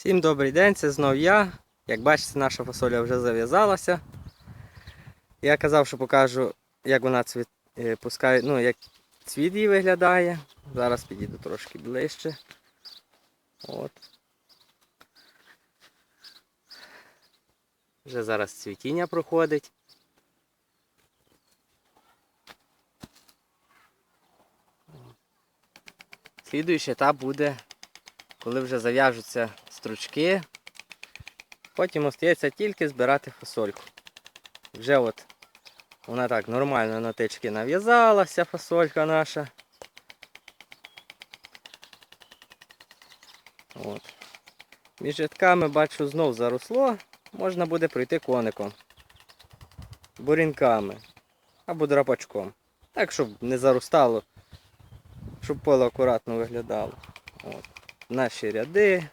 Всім добрий день, це знов я. Як бачите, наша фасоля вже зав'язалася. Я казав, що покажу, як вона цвіт, е, пускає, ну, як цвіт її виглядає. Зараз підійду трошки ближче. От. Вже зараз цвітіння проходить. Слідуючий етап буде, коли вже зав'яжуться стручки. Потім остається тільки збирати фасольку. Вже от вона так нормально на тички нав'язалася, фасолька наша. От. Між рядками бачу знов заросло. Можна буде пройти коником. Бурінками. Або драпачком. Так, щоб не заростало, щоб поле акуратно виглядало. От. Наші ряди.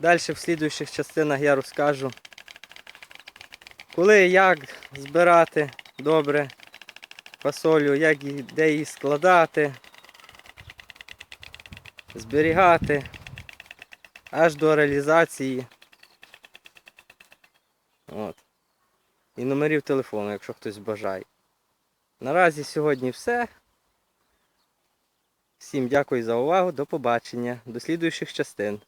Далі в слідуючих частинах я розкажу, коли і як збирати добре фасолю, як її, де її складати, зберігати аж до реалізації. От. І номерів телефону, якщо хтось бажає. Наразі сьогодні все. Всім дякую за увагу, до побачення, до слідуючих частин.